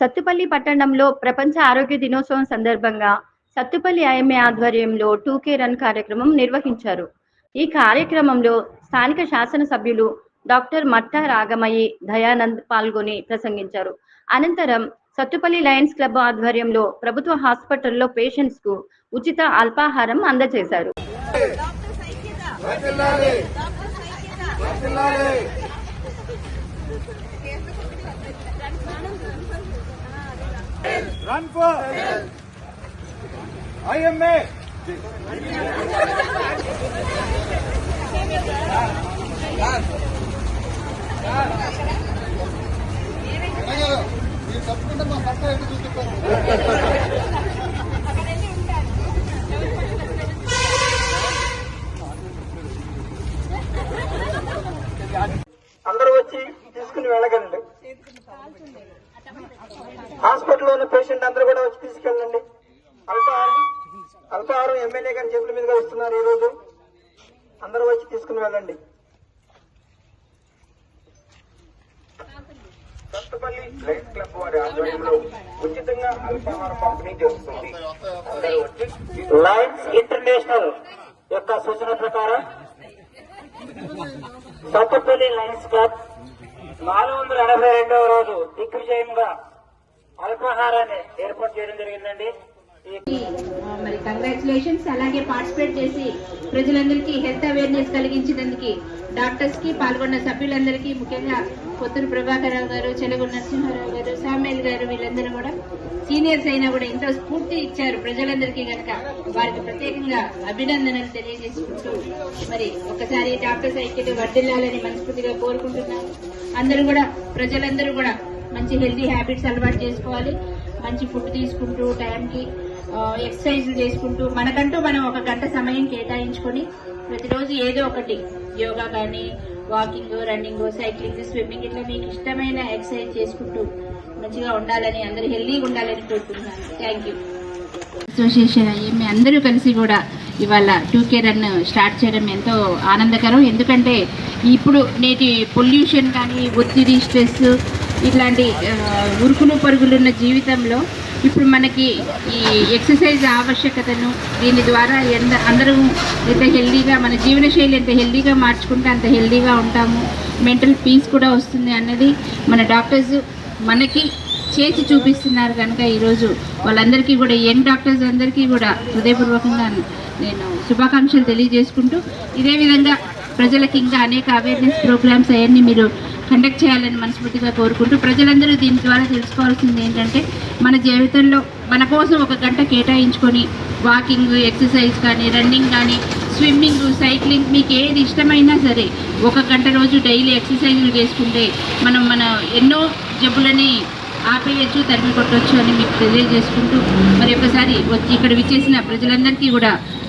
సత్తుపల్లి పట్టణంలో ప్రపంచ ఆరోగ్య దినోత్సవం సందర్భంగా సత్తుపల్లి ఐఎంఏ ఆధ్వర్యంలో టూకే రన్ కార్యక్రమం నిర్వహించారు. ఈ కార్యక్రమంలో స్థానిక శాసనసభ్యులు డాక్టర్ మట్టా రాగమయ్యి దయానంద్ పాల్గొని ప్రసంగించారు. అనంతరం సత్తుపల్లి లయన్స్ క్లబ్ ఆధ్వర్యంలో ప్రభుత్వ హాస్పిటల్లో పేషెంట్స్కు ఉచిత అల్పాహారం అందజేశారు. Run for IMA. అందరూ వచ్చి తీసుకుని వెళ్ళగలండి హాస్పిటల్లో ఉన్న పేషెంట్ అందరూ కూడా వచ్చి తీసుకెళ్ళండి. అల్పాహారం అల్పాహారం ఎమ్మెల్యే గారి చేతుల మీదుగా ఇస్తున్నారు ఈ రోజు అందరూ వచ్చి తీసుకుని వెళ్ళండి. కొత్తపల్లి లైఫ్ క్లబ్ వారి ఆధ్వర్యంలో ఉచితంగా అల్పాహార పంపిణీ చేస్తుంది. అందరూ వచ్చి ఇంటర్నేషనల్ యొక్క సూచన ప్రకారం సత్తుపల్లి లయన్స్ క్లబ్ నాలుగు వందల ఎనభై రెండవ రోజు దిగ్విజయంగా అల్పాహారాన్ని ఏర్పాటు చేయడం జరిగిందండి. కంగ్రాచులేషన్స్ అలాగే పార్టిసిపేట్ చేసి ప్రజలందరికీ హెల్త్ అవేర్నెస్ కలిగించినందుకు డాక్టర్స్కి పాల్గొన్న సభ్యులందరికీ ముఖ్యంగా పొత్తురు ప్రభాకరరావు గారు చెలగు నరసింహారావు గారు సామేల్ గారు వీళ్ళందరూ కూడా సీనియర్స్ అయినా కూడా ఎంతో స్ఫూర్తి ఇచ్చారు. ప్రజలందరికీ కనుక వారికి ప్రత్యేకంగా అభినందనలు తెలియజేసుకుంటూ మరి ఒకసారి డాక్టర్స్ ఐక్యత వర్ధిల్లాలని మనస్ఫూర్తిగా కోరుకుంటున్నాను అందరూ కూడా ప్రజలందరూ కూడా మంచి హెల్తీ హ్యాబిట్స్ అలవాటు చేసుకోవాలి. మంచి ఫుడ్ తీసుకుంటూ టైంకి ఎక్సర్సైజ్ చేసుకుంటూ మనకంటూ మనం ఒక గంట సమయం కేటాయించుకొని ప్రతిరోజు ఏదో ఒకటి యోగా కానీ వాకింగ్ రన్నింగ్ సైక్లింగ్ స్విమ్మింగ్ ఇట్లా మీకు ఇష్టమైన ఎక్సర్సైజ్ చేసుకుంటూ మంచిగా ఉండాలని అందరూ హెల్దీగా ఉండాలని కోరుకుంటున్నాను. థ్యాంక్ యూ అసోసియేషన్ అయ్యి మీ అందరూ కలిసి కూడా ఇవాళ టూకే రన్ స్టార్ట్ చేయడం ఎంతో ఆనందకరం. ఎందుకంటే ఇప్పుడు నేటి పొల్యూషన్ కానీ ఒత్తిడి స్ట్రెస్ ఇట్లాంటి ఉరుకులు పరుగులున్న జీవితంలో ఇప్పుడు మనకి ఈ ఎక్సర్సైజ్ ఆవశ్యకతను దీని ద్వారా ఎంత అందరూ ఎంత హెల్దీగా మన జీవనశైలి ఎంత హెల్దీగా మార్చుకుంటే అంత హెల్దీగా ఉంటాము. మెంటల్ పీస్ కూడా వస్తుంది అన్నది మన డాక్టర్స్ మనకి చేసి చూపిస్తున్నారు కనుక ఈరోజు వాళ్ళందరికీ కూడా యంగ్ డాక్టర్స్ అందరికీ కూడా హృదయపూర్వకంగా నేను శుభాకాంక్షలు తెలియజేసుకుంటూ ఇదే విధంగా ప్రజలకు ఇంకా అనేక అవేర్నెస్ ప్రోగ్రామ్స్ అవన్నీ మీరు కండక్ట్ చేయాలని మనస్ఫూర్తిగా కోరుకుంటూ ప్రజలందరూ దీని ద్వారా తెలుసుకోవాల్సింది ఏంటంటే మన జీవితంలో మన కోసం ఒక గంట కేటాయించుకొని వాకింగ్ ఎక్సర్సైజ్ కానీ రన్నింగ్ కానీ స్విమ్మింగ్ సైక్లింగ్ మీకు ఏది ఇష్టమైనా సరే ఒక గంట రోజు డైలీ ఎక్సర్సైజ్లు చేసుకుంటే మనం మన ఎన్నో జబ్బులని ఆపేయచ్చు తరిమి కొట్టవచ్చు అని మీకు తెలియజేసుకుంటూ మరి ఒకసారి వచ్చి ఇక్కడ విచ్చేసిన ప్రజలందరికీ కూడా